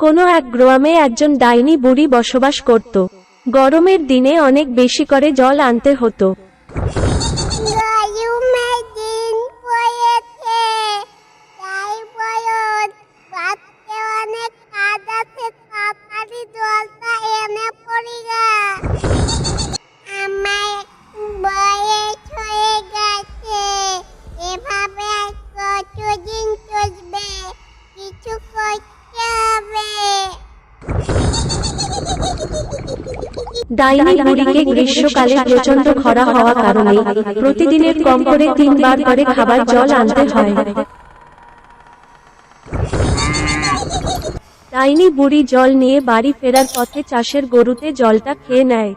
কোনো এক গ্রামে একজন ডাইনি বুড়ি বসবাস করত। গরমের দিনে অনেক বেশি করে জল আনতে হতো। ডাইনি বুড়িকে গ্রীষ্মকালে প্রচণ্ড খরা হওয়া কারণে প্রতিদিনের কম করে তিনবার করে খাবার জল আনতে হয়। ডাইনি বুড়ি জল নিয়ে বাড়ি ফেরার পথে চাষের গরুতে জলটা খেয়ে নেয়।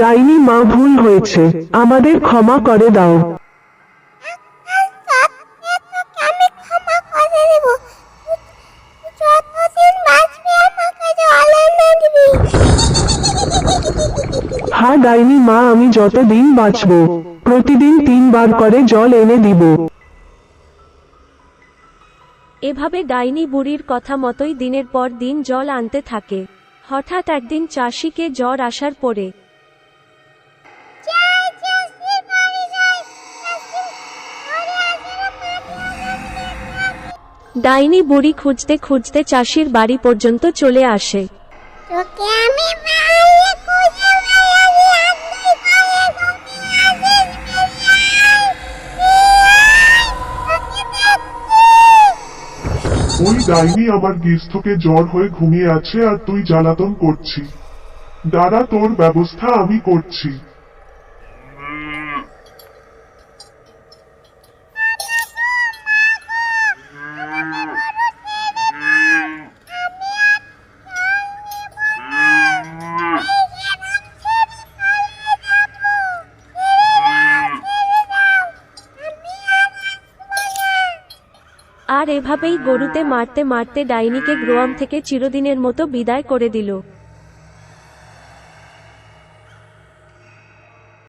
ডাইনি মা ভুল হয়েছে, আমাদের ক্ষমা করে দাও। হ্যাঁ ডাইনি মা, আমি যতদিন বাঁচব, প্রতিদিন তিনবার করে জল এনে দিব। এভাবে ডাইনি বুড়ির কথা মতোই দিনের পর দিন জল আনতে থাকে। হঠাৎ একদিন চাষিকে জ্বর আসার পরে ডাইনি বুড়ি খুঁজতে খুঁজতে চাষির বাড়ি পর্যন্ত চলে আসে। ওই ডাইনি আমার গৃহস্থকে জ্বর হয়ে ঘুমিয়ে আছে আর তুই জ্বালাতন করছি। দাঁড়া তোর ব্যবস্থা আমি করছি। আর এভাবেই গরুতে মারতে মারতে ডাইনিকে গ্রোয়াম থেকে চিরদিনের মতো বিদায় করে দিল।